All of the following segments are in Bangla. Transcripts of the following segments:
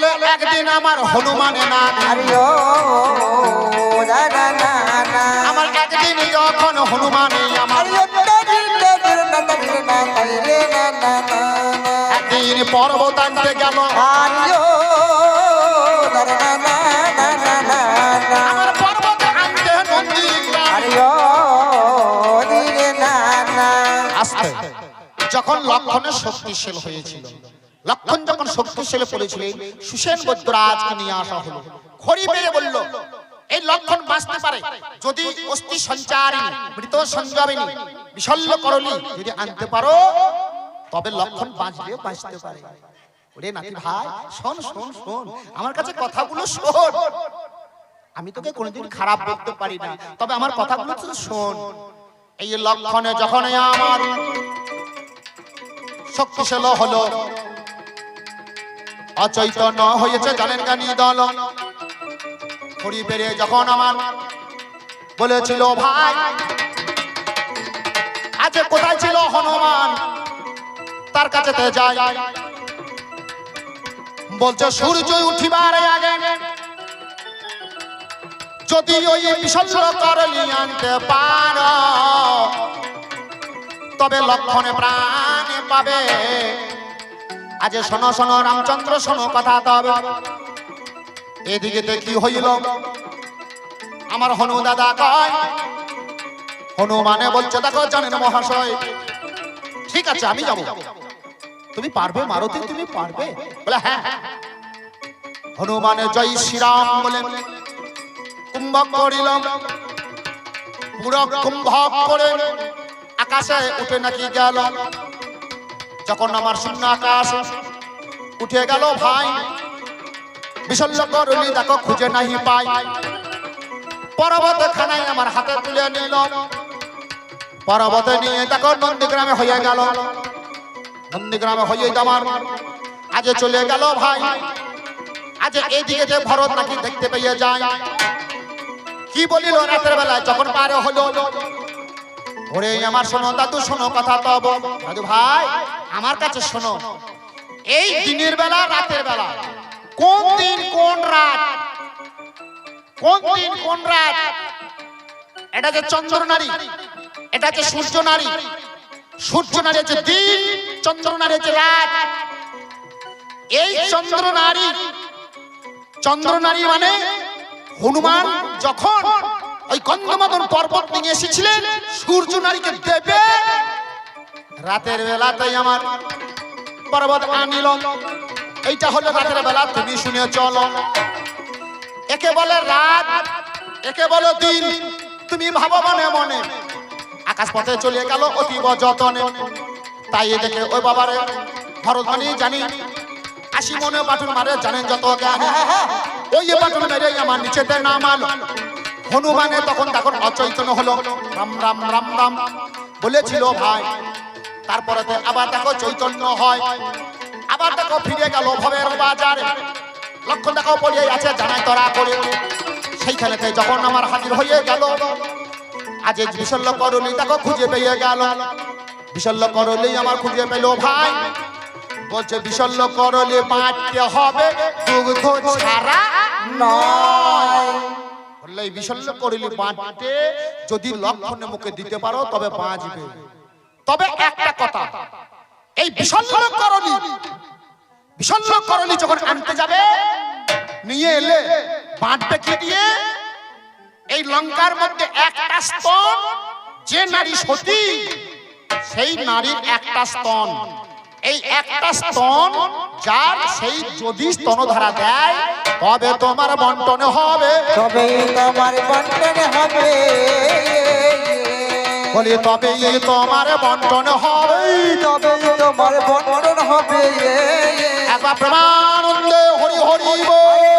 বলে একদিন আমার হনুমানে না আমার একদিন যখন হনুমানে আমার একদিন পর্বত আনতে গেল আমার পর্বত আনতে নন্দী যখন লক্ষণের শক্তিশীল হয়েছিল লক্ষণ যখন শক্তিশালী পড়েছিলেন সুসেন বৈদ্যরাজকে নিয়ে আসা হলো। খড়ি বেড়ে বলল, এই লক্ষণ বাঁচতে পারে। যদি অস্থি সঞ্চারিণী, মৃত সঞ্জীবিনী বিশল্য করলি যদি আনতে পারো, তবে লক্ষণ বাঁচলে বাঁচতে পারে। ওরে নাতি ভাই, শোন শোন শোন, আমার কাছে কথাগুলো শোন। আমি তোকে কোনোদিন খারাপ বলতে পারি না, তবে আমার কথাগুলো তো শোন। এই লক্ষণে যখন আমার শক্তিশাল হলো অচৈতন্য হয়েছে, জানেন গানি দল। খড়ি বেড়ে যখন আমার বলেছিল, ভাই, আজ কোথায় ছিল হনুমান? তার কাছে বলছে, সূর্য উঠিবার আগে যদি ওই বিশল্য করলি আনতে পারো, তবে লক্ষণে প্রাণে পাবে। আজ শোনো শোনো, রামচন্দ্র, শোনো, কথা তবে। এদিকে কি হইল? আমার হনু দাদা কয় হনুমানে বলছে, দেখো, জানেন মহাশয়, ঠিক আছে, আমি যাব। তুমি পারবে, মারুতি, তুমি পারবে। বলে হ্যাঁ হ্যাঁ। হনুমানে জয় শ্রীরাম বলে কুম্ভ করিলাম। পুরো কুম্ভ করে আকাশে উঠে নাকি গেল। যখন আমার শূন্য আকাশ উঠে গেল ভাই বিশল্য করলি দেখো খুঁজে নাহি পাই। পর্বত খানায় আমার হাতে তুলে নিল। পর্বতে নিয়ে দেখো নন্দীগ্রামে হয়ে গেল। নন্দীগ্রামে হয়ে আমার আজ চলে গেল ভাই। আজ এইদিকে যে ভরত নাকি দেখতে পেয়ে যায়। কি বলিল রাতের বেলায়, যখন পারে হলো ওরে আমার শোনো, দাদু শোনো, কথা তব দাদু ভাই, আমার কাছে শোনো। এই দিনের বেলা, রাতের বেলা, কোন দিন কোন রাত? কোন দিন কোন রাত? এটা যে চন্দ্র নারী, এটা যে সূর্য নারী সূর্য নারী হচ্ছে দিন, চন্দ্র নারী হচ্ছে রাত। এই চন্দ্র নারী চন্দ্র নারী মানে হনুমান যখন ওই গন্ধমাদন পর্বত নিয়ে এসেছিলেন। সূর্য নারীকে দেবে। রাতের বেলাতেই আমার পর্বত আনিল। এইটা হলো রাতের বেলা, তুমি শুনে চলো। একে বলে রাত, একে বলে দিন। তুমি ভাবো মনে। মনে আকাশ পথে চলে গেল অতীব যতনে। তাই দেখে ওই বাবারে ভরতমানি জানি, আশি মনে বাটুল মারে, জানেন যত ওই বাটুল মেরে আমার নিচেতে নামাল। হনুমানে তখন তখন অচৈতন্য হলো। রাম রাম রাম রাম বলেছিল, ভাই তারপরে আবার দেখো চৈতন্য হয়। আবার দেখো ফিরে গেল ভবের বাজারে। লক্ষণ দেখো পড়িয়ে আছে, জানাই তরা করে সেইখানেতে যখন আমার হাজির হয়ে গেল, আজ বিশল্য করলি দেখো খুঁজে পেয়ে গেল। বিশল্য করলি আমার খুঁজে পেল, ভাই, বলছে বিশল্য করলে বাঁচতে হবে, দুগ্ধ ছাড়া নয়। এই বিশল্য বাঁচতে যদি লক্ষণে মুখে দিতে পারো, তবে বাঁচবে। তবে একটা কথা, এই যখন আনতে যাবে, নিয়ে এলে কি দিয়ে? এই লঙ্কার মধ্যে একটা স্তন, যে নারী সতী, সেই নারীর একটা স্তন। এই একটা স্তন যার সেই যদি স্তনধারা দেয় তবে তোমার বন্টন হবে? তবে তোমার বন্টন হবে? বলি তবে তোমার বন্টন হবে। তবে তোমার বন্টন হবে। একবার প্রেমানন্দে হরি হরি হরি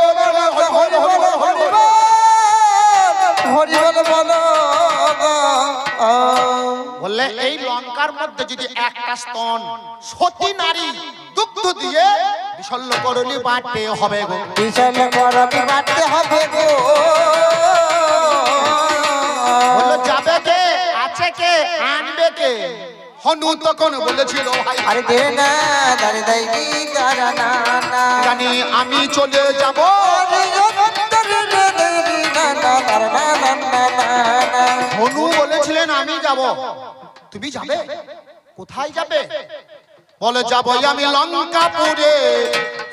হরি হরি হরি বল। হরি বল বলো। বললে এই লঙ্কার মধ্যে যদি একটা স্তন সতী নারী দুগ্ধ দিয়ে বিশল্য করলি বাঁটতে হবে গো। বিশাল করবি মারতে হবে গো। বলল যাবে কে? আছে কে? আনবে কে? হনু তখন বলেছিল আরে দে না দারে দাই না না। জানি আমি চলে যাব। হনু বলেছিলেন আমি যাব। তুমি যাবে? কোথায় যাবে? বলে যাব আমি লঙ্কাপুরে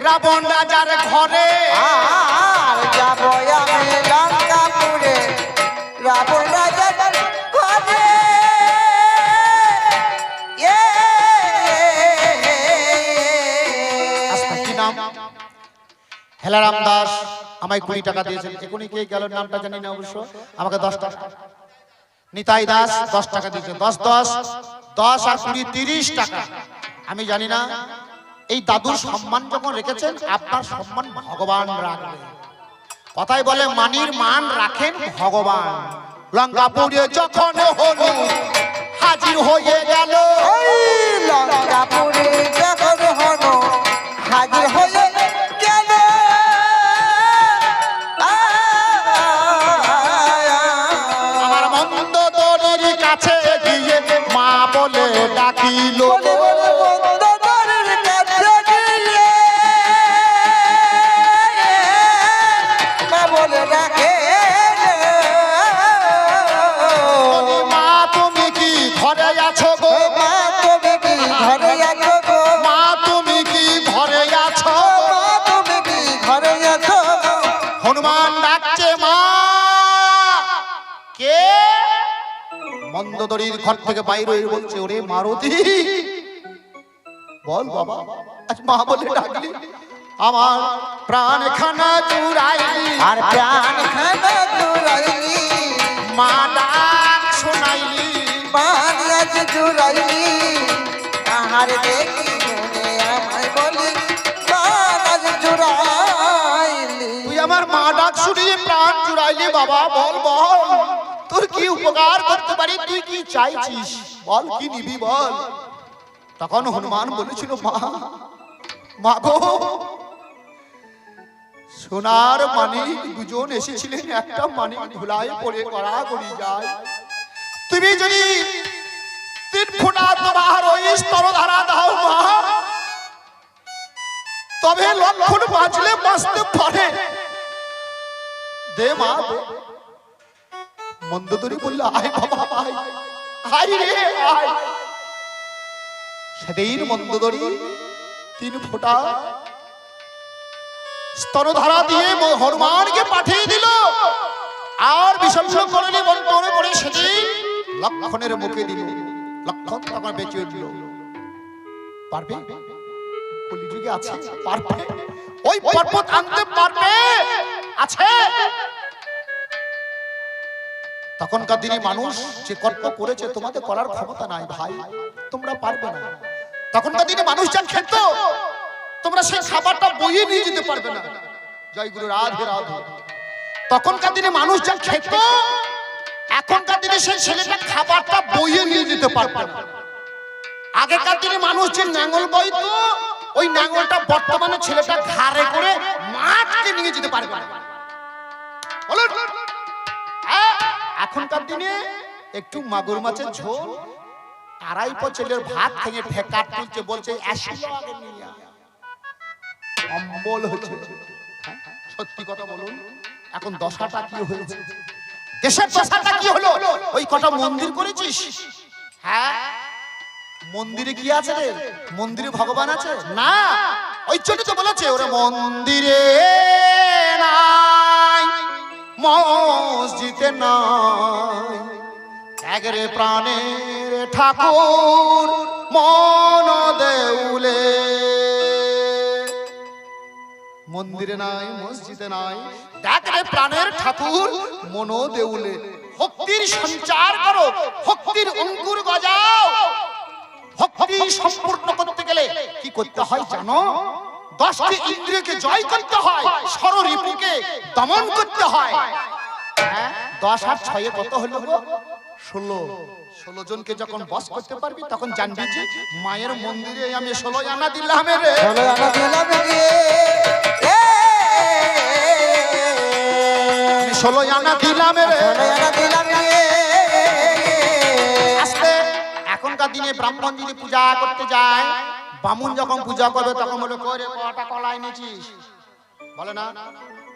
রাবণ রাজার ঘরে। আর যাব আমি লঙ্কাপুরে রাবণ রাজার ঘরে। কি নাম? হেলারাম দাস আমায় কুড়ি টাকা দিয়েছেন। এখনই কে গেল নামটা জানি না অবশ্য। আমাকে দশ টাকা। নিতাই দাস দশ টাকা দিয়েছে দশ দশ দশ আর কুড়ি তিরিশ টাকা। আমি জানি না। এই দাদুর সম্মান যখন রেখেছেন, আপনার সম্মান ভগবান রাখবে। কথাই বলে, মানির মান রাখেন ভগবান। লঙ্কাপুরে যখন হলো, হাজির হয়ে গেল। লঙ্কাপুরে যখন হলো, হাজির মন্দদরির ঘর থেকে বাইরে হয়ে বলছে ওরে মারুতি বল বাবা আজ মা বলে ডাকলি আমার প্রাণ খানা চুরাই আর প্রাণ খানা চুরাই মা ডাক শোনাইলি মা আজ চুরাইলি আহার দেখি আমার মা ডাক শুনিয়ে প্রাণ জুড়াইলি, বাবা, বল বল, তোর কি উপকার করতে পারি, তুই কি চাইছিস? বল, কি নিবি, বল। তখন হনুমান বলেছিল, মা মা গো, সোনার মানিক দুজন এসেছিলেন, একটা মানিক ধুলায় পড়ে করা করি যায়। তুমি যদি তিন ফোঁটা তোমার ওই স্তরধারা দাও, মা, তবে লক্ষণ বাঁচলে বাঁচতে পারে। দে মা, দে। মন্দদরি বললে, আয় বাবা, আয়। আয় রে, আয়। সেদিন মন্দদরি তিন ফোঁটা স্তরধারা দিয়ে হনুমানকে পাঠিয়ে দিল। আর বিসর্জন করে বন্টনে করে সেদিন লক্ষণের মুখে দিল। লক্ষণ তখন বেঁচে উঠল। পারবে? কলিযুগে আছে, পারবে? ওই পর্বত আনতে পারবে? আছে? তখনকার দিনে মানুষ যে কর্ম করেছে, তোমাদের করার ক্ষমতা নাই ভাই। তোমরা পারবে না। তখনকার দিনে মানুষ যা খেত, তোমরা সেই খাবারটা বইয়ে নিয়ে যেতে পারবে না। জয় গুরু, রাধে রাধে। তখনকার দিনে মানুষ যা খেত, এখনকার দিনে সেই ছেলেটা খাবারটা বইয়ে নিয়ে যেতে পারবে না। আগেকার দিনে মানুষ যে নাঙ্গল বইতো, ওই নাঙ্গলটা বর্তমানে ছেলেটা ঘাড়ে করে মাঠকে নিয়ে যেতে পারবে না। বলুন। এখনকার দিনে একটু মাগুর মাছের ঝোল, আড়াই পচেলের ভাত থেকে ঠেকা তুলছে বলছে। অম্বল হচ্ছে। সত্যি কথা বলুন, এখন দশাটা কি হয়েছে দেশের দশাটা কি হলো? ওই কটা মন্দির করেছিস? হ্যাঁ? মন্দিরে কি আছে রে? মন্দিরে ভগবান আছে? না। ওই জন্য তো বলেছে, ওরা মন্দিরে মসজিদে নাই। এগরে প্রাণের ঠাকুর মন দেউলে। মন্দিরে নাই, মসজিদে নাই দেখরে প্রাণের ঠাকুর মন দেউলে। ভক্তির সঞ্চার করো, ভক্তির অঙ্কুর গজাও। ভক্তি সম্পূর্ণ করতে গেলে কি করতে হয় জানো? দশটি ইন্দ্রিয়কে জয় করতে হয় সররিপুকে দমন করতে হয় হ্যাঁ, দশ আর ছয়ে কত হলো ষোলো ষোলো জনকে যখন বস করতে পারবি তখন জানবি যে মায়ের মন্দিরে আমি ষোলো আনা দিলাম রে আনা দিলাম ষোলো আনা দিলাম রে আনা দিলাম এখনকার দিনে ব্রাহ্মণ যদি পূজা করতে যায় বামুন যখন পূজা করবে তখন বলে করে কটা কলাই এনেছিস? বলে না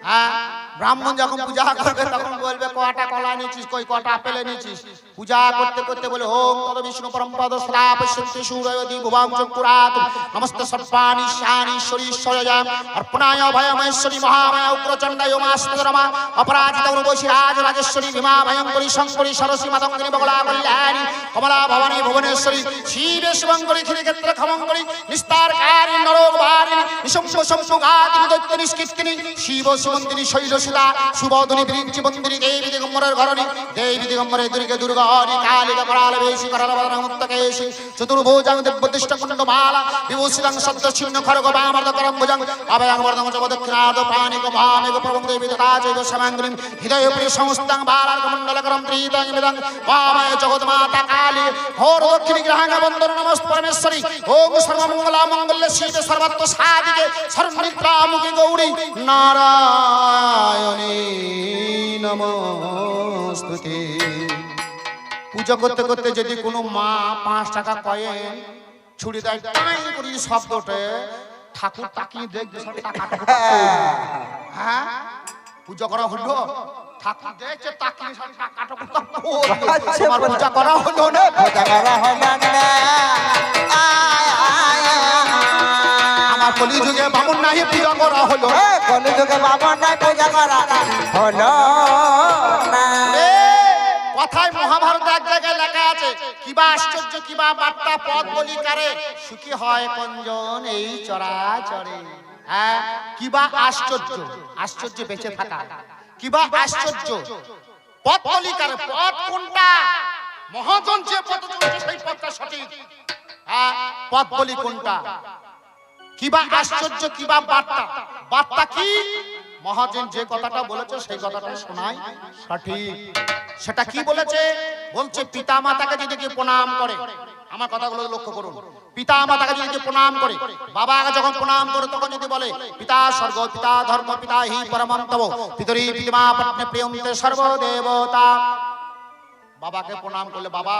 হ্যাঁ? ব্রাহ্মণ যখন পূজা করবে, তখন বলবে, কটা কলা নিয়েছিস কই কটা আপেলে নিয়েছিস পূজা করতে করতে বলে, ওম তদ বিষ্ণু পরমপদ সদা পশ্যন্তি সূরয়দি ভুবাং চক্রাত নমস্তে সর্বাণি শানি ঈশ্বরীশ্বরজাম অর্পণায় ভয়মহেশ্বরী মহামায়া উগ্রচণ্ডায় মাস্তরমা অপরাজিত উর্বশী রাজ রাজেশ্বরী ভীমা ভয়ঙ্করী শঙ্করী সরসী মাতঙ্গিনী বগলা কল্যাণী কমলা ভবানী ভুবনেশ্বরী শিবে শিবঙ্করী ক্ষীরক্ষেত্র খমঙ্করী নিস্তারকারী নরোগভারিণী নিশম্ভ সম্ভুঘাতিনী দৈত্য নিষ্কৃতিনী শিব শিবন্দিনী শৈলসুতা সুবদনী বিরিঞ্চি বন্দিনী দেবী দিগম্বরের ঘরণী। দেবী দিগম্বরে দুর্গে দুর্গারি কালিকা করাল বেশি করাল বদন মুক্তকেশী, চতুর্ভুজাং দিব্যদিষ্ট কুণ্ড মালা বিভূষিতাং সদ্য ছিন্ন খড়গ বামর্দ করম ভুজাং অভয়াং বর্ধম দক্ষিণাদ পানিক দেবী তথা হৃদয় প্রিয় বিদং বামায় কালী, ঘোর দক্ষিণী গ্রহাঙ্গ নমস্ত পরমেশ্বরী ওম সর্বমঙ্গলা সর্বত্র সাদিকে সর্বনিদ্রামুখী গৌরী নারায়ণী। নমস্তুতে পূজা করতে করতে যদি কোনো মা পাঁচ টাকা কয়েন ছুরি দেয় টাই করে যদি শব্দ ওঠে ঠাকুর তাকিয়ে দেখবে সব হ্যাঁ পূজা করা হলো ঠাকুর দেখছে তাকিয়ে সব টাকাটা করা হলো না করা হলো না কলিযুগে বামুন নাহি পূজা করা হলো। কলিযুগে নাই পূজা করা হলো। কথায় মহাভারত এক জায়গায় লেখা আছে কিবা আশ্চর্য কিবা বার্তা পদ বলি কারে সুখী হয় কঞ্জন এই চরাচরে। হ্যাঁ কিবা আশ্চর্য আশ্চর্য বেঁচে থাকা। কিবা আশ্চর্য পথ বলি কারে পথ কোনটা? মহাজন যে পথ চলছে সেই পথটা সঠিক। হ্যাঁ পথ বলি কোনটা? কিবা আশ্চর্য কিবা বার্তা? বার্তা কি? মহাজন যে কথাটা বলেছে, সেই কথাটা শোনাই। সঠিক। সেটা কি বলেছে? বলছে পিতা মাতাকে যদি কেউ প্রণাম করে, আমার কথাগুলো লক্ষ্য করুন। পিতা মাতাকে যদি প্রণাম করে, বাবাকে যখন প্রণাম করে, তখন যদি বলে, পিতা স্বর্গ, পিতা ধর্ম, পিতা হি পরমন্তব পিতরি পিতমা পত্নী প্রিয়ন্তে সর্বদেবতা। বাবাকে প্রণাম করলে বাবা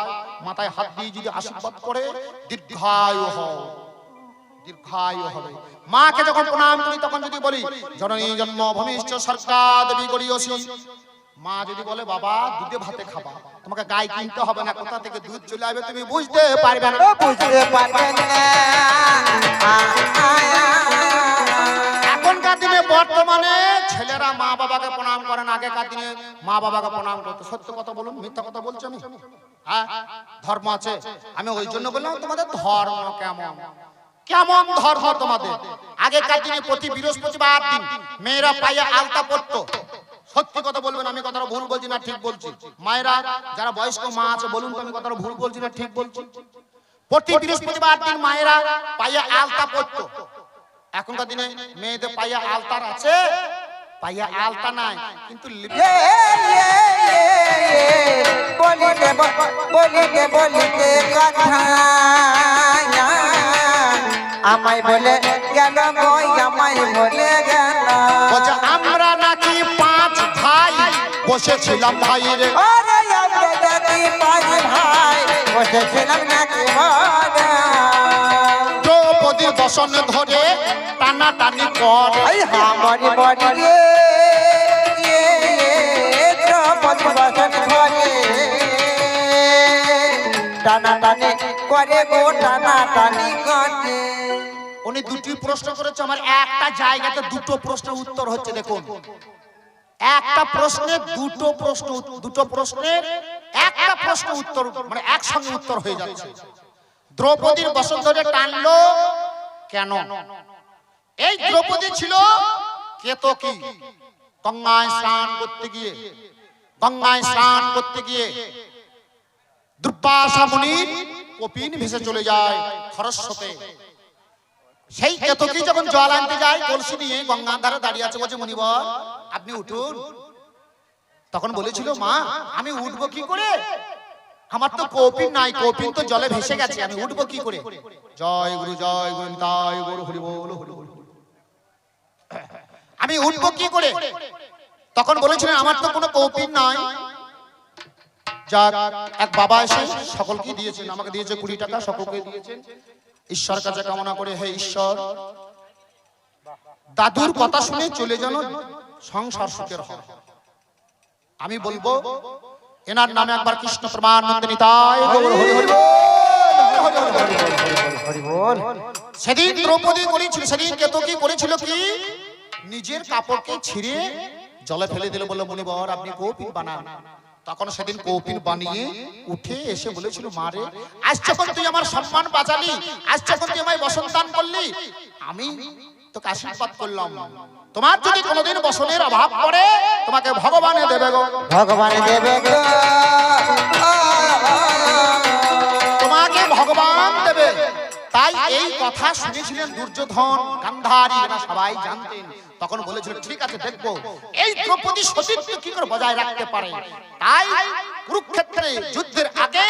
মাথায় হাত দিয়ে যদি আশীর্বাদ করে, দীর্ঘায়ু হও। দীর্ঘায়ু হবে? মাকে যখন প্রণাম করি তখন যদি বলি জননী জন্ম ভূমিষ্ঠ সরকার দেবী গড়িয়সী। মা যদি বলে বাবা দুধে ভাতে খাবা। তোমাকে গাই কিনতে হবে না কোথা থেকে দুধ চলে আসবে তুমি বুঝতে পারবে না। বুঝতে না। আয়। এখনকার দিনে বর্তমানে ছেলেরা মা বাবাকে প্রণাম করে না আগেকার দিনে মা বাবাকে প্রণাম করতো। সত্য কথা বলুন মিথ্যা কথা বলছি আমি? হ্যাঁ? ধর্ম আছে। আমি ওই জন্য বললাম তোমাদের ধর্ম কেমন? কেমন ধর ধর্ম তোমাদের? আগেকার দিনে প্রতি বৃহস্পতিবার দিন মেয়েরা পায়ে আলতা পরতো। সত্যি কথা বলবেন, আমি কথাটা ভুল বলছি না, ঠিক বলছি। মায়েরা, যারা বয়স্ক মা আছে, বলুন তো আমি কথাটা ভুল বলছি না, ঠিক বলছি? প্রতি বৃহস্পতিবার দিন মায়েরা পায়ে আলতা পরতো। এখনকার দিনে মেয়েদের পায়ে আলতার আছে পাইয়া আলতা নাই, কিন্তু বলিতে বলিতে কথা আমায় বলে গেল বই আমায় বলে গেল। বলছে আমরা নাকি পাঁচ ভাই বসেছিলাম ভাইরে আরে আমরা যদি পাঁচ ভাই বসেছিলাম নাকি বসন ধরে টানা টানি করে আমার আমারি বাড়ি রে করে গো টানা টানি করে উনি দুটি প্রশ্ন করেছে, আমার একটা জায়গাতে দুটো প্রশ্নের উত্তর হচ্ছে, দেখুন। একটা প্রশ্নে দুটো প্রশ্ন, দুটো প্রশ্নের একটা প্রশ্ন উত্তর মানে একসঙ্গে উত্তর হয়ে যাচ্ছে। দ্রৌপদীর বসন ধরে টানলো কেন? এই দ্রৌপদী ছিল কেতকী। গঙ্গায় স্নান করতে গিয়ে, গঙ্গায় স্নান করতে গিয়ে দুর্বাসা মুনির কপিন ভেসে চলে যায় খরস্রোতে সেই কেতকী যখন জল আনতে যায় কলসি নিয়ে গঙ্গার ধারে দাঁড়িয়ে আছে বলছে মুনিবর আপনি উঠুন। তখন বলেছিল মা আমি উঠবো কি করে? আমার তো কপিন নাই কপিন তো জলে ভেসে গেছে আমি উঠবো কি করে? জয় গুরু জয় গুরু তাই গুরু হরি বল হরি বল। আমি উঠবো কি করে? তখন বলেছিলেন আমার তো কোনো কৌপিন নাই যাক এক বাবা এসে সকলকে দিয়েছেন আমাকে দিয়েছে কুড়ি টাকা সকলকে দিয়েছেন। ঈশ্বর কাছে কামনা করে হে ঈশ্বর দাদুর কথা শুনে চলে যেন সংসার সুখের হয়। আমি বলব এনার নামে একবার কৃষ্ণ প্রমাণ নন্দিনী তাই। গৌর হরি হরি বল, হরি হরি বল। হরি বল। সেদিন দ্রৌপদী করেছিল সেদিন কেতু কি করেছিল কি? নিজের কাপড়কে ছিঁড়ে জলে ফেলে দিল বলে মনিবর আপনি কৌপিন বানান। তখন সেদিন কৌপিন বানিয়ে উঠে এসে বলেছিল মারে আজ যখন তুই আমার সম্মান বাঁচালি আজ যখন তুই আমায় বসন্তান করলি আমি তোকে আশীর্বাদ করলাম। তোমার যদি কোনোদিন বসনের অভাব পড়ে তোমাকে ভগবানে দেবে গো। ভগবানে দেবে গো। তাই এই কথা শুনেছিলেন দুর্যোধন গান্ধারী এরা সবাই জানতেন। তখন বলেছিল ঠিক আছে দেখব। এই দ্রৌপদী সতীত্ব কি করে বজায় রাখতে পারে? তাই কুরুক্ষেত্রে যুদ্ধের আগে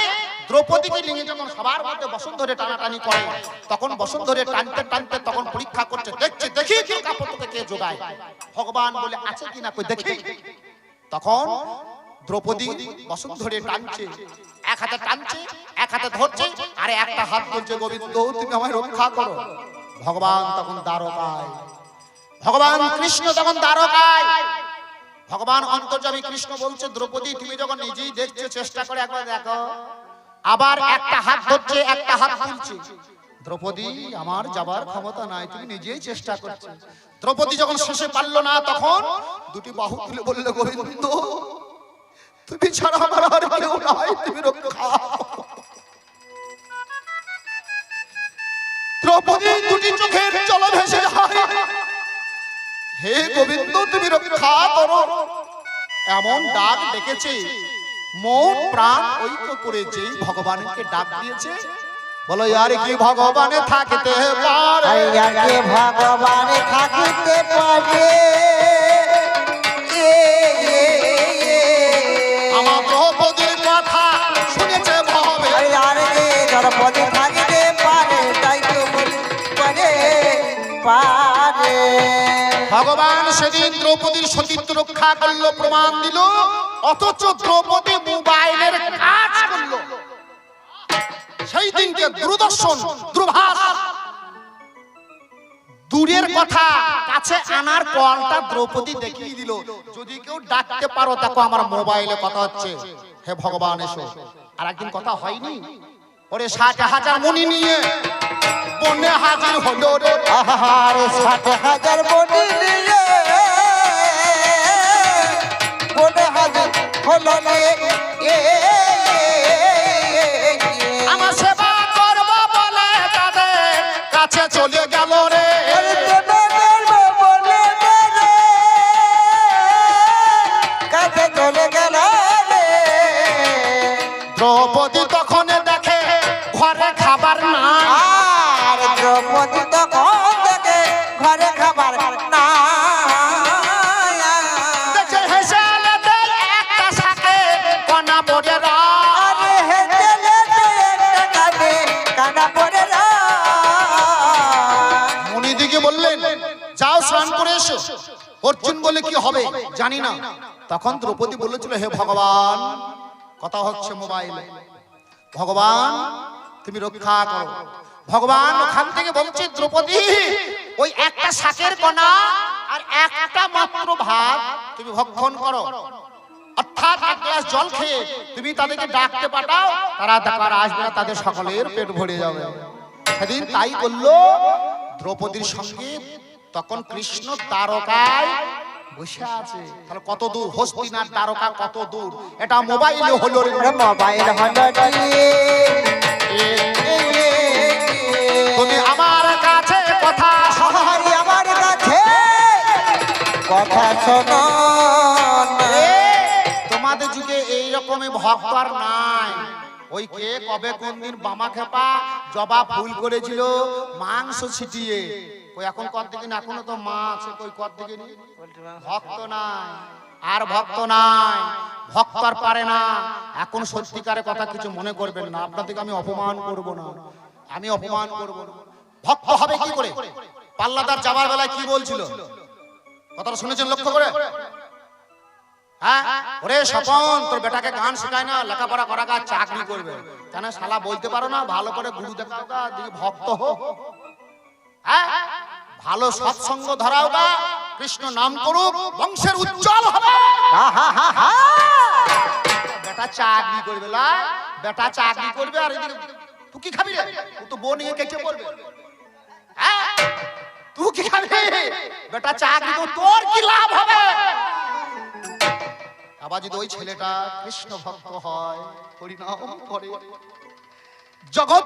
দ্রৌপদীকে নিয়ে যখন সবার মধ্যে বসুন্ধরে টানাটানি করে তখন বসুন্ধরে টানতে টানতে তখন পরীক্ষা করছে দেখছে দেখি কাপড় কে যোগায় ভগবান বলে আছে কিনা কই দেখি তখন দ্রৌপদী বসুন্ধরে টানছে। এক হাতে টানছে, এক হাতে ধরছে, আরে একটা হাত বলছে, গোবিন্দ, তুমি আমায় রক্ষা করো। ভগবান তখন দ্বারকায়। ভগবান কৃষ্ণ তখন দ্বারকায়। ভগবান অন্তর্যামী কৃষ্ণ বলছে, দ্রৌপদী, তুমি যখন নিজেই দেখছ, চেষ্টা করে একবার দেখো। আবার একটা হাত ধরছে, একটা হাত তুলছে। দ্রৌপদী, আমার যাবার ক্ষমতা নাই, তুমি নিজেই চেষ্টা করছ। দ্রৌপদী যখন শেষে পারল না, তখন দুটি বাহু তুলে বললে, গোবিন্দ তুমি ছাড়া আমার আর কেউ নাই, তুমি রক্ষা। দ্রৌপদী দুটি চোখের জল ভেসে যায়। হে গোবিন্দ, তুমি রক্ষা করো। এমন ডাক ডেকেছে, মন প্রাণ ঐক্য করে যেই ভগবানকে ডাক দিয়েছে। বলো, আর কি ভগবানে থাকতে পারে? আইয়াকে ভগবান থাকিতে পারে? পারে। ভগবান সেদিন দ্রৌপদীর সতীত্ব রক্ষা করল, প্রমাণ দিল, অথচ দ্রৌপদী মোবাইলের কাজ করল। সেই দিনকে দূরদর্শন, দূরভাষ। দূরের কথা, কাছে আনার কলটা দ্রৌপদী দেখিয়ে দিল। যদি কেউ ডাকতে পারো, দেখো আমার মোবাইলে কথা হচ্ছে। হে ভগবান, এসো। আর একদিন কথা হয়নি? ওরে ষাট হাজার মনি নিয়ে বনে হাজির হলো রে আহার হাজার বনি নিয়ে। বনে হাজির হলো রে এ, স্নান করে এসো। অর্জুন বলে কি হবে জানি না। তখন দ্রৌপদী বলেছিল, হে ভগবান, কথা হচ্ছে মোবাইলে। ভগবান, তুমি রক্ষা করো। ভগবান ওখান থেকে বলছে, দ্রৌপদী, ওই একটা শাকের কণা আর একটা মাত্র ভাত তুমি ভক্ষণ করো। অর্থাৎ এক গ্লাস জল খেয়ে তুমি তাদেরকে ডাকতে পাঠাও, তারা দেখার আসবে না, তাদের সকলের পেট ভরে যাবে। সেদিন তাই করল দ্রৌপদীর সঙ্গে তখন কৃষ্ণ তারকায় বসে আছে। তাহলে কত দূর? হস্তিনার তারকা কত দূর? এটা মোবাইলে হলো। মোবাইল হলো তুমি আমার কাছে কথা। সহারি আমার কাছে কথা শোনো তোমাদের যুগে এই রকমের ভক্ত আর নাই। ওই কে কবে কোন দিন বামা খেপা জবা ফুল করেছিল মাংস ছিটিয়ে। ওই এখন কর দিকে না এখনও তো মা আছে কই কর দিকে নি? ভক্ত নাই আর ভক্ত নাই ভক্ত আর পারে না। এখন সত্যিকারের কথা কিছু মনে করবেন না আপনাদেরকে আমি অপমান করব না আমি অপমান করব না। ভক্ত হবে কি করে? পাল্লাদার যাবার বেলায় কি বলছিল? কথাটা শুনেছেন লক্ষ্য করে? হ্যাঁ? ওরে স্বপন তোর বেটাকে গান শেখায় না লেখাপড়া করা গা চাকরি করবে। কেন শালা বলতে পারো না ভালো করে গুরু দেখাও গা দিকে ভক্ত হো হ্যাঁ? ভালো সৎসঙ্গ ধরাও গা কৃষ্ণ নাম করুক বংশের উজ্জ্বল হবে। বেটা চাকরি করবে বেটা চাকরি করবে আর তুই কি খাবি রে? ও তো বউ নিয়ে কেটে পড়বে। হ্যাঁ? তুই কি খাবি? বেটা চাকরি তো তোর কি লাভ হবে? আবার যদি ওই ছেলেটা কৃষ্ণ ভক্ত হয় হরিনাম করে। জগৎ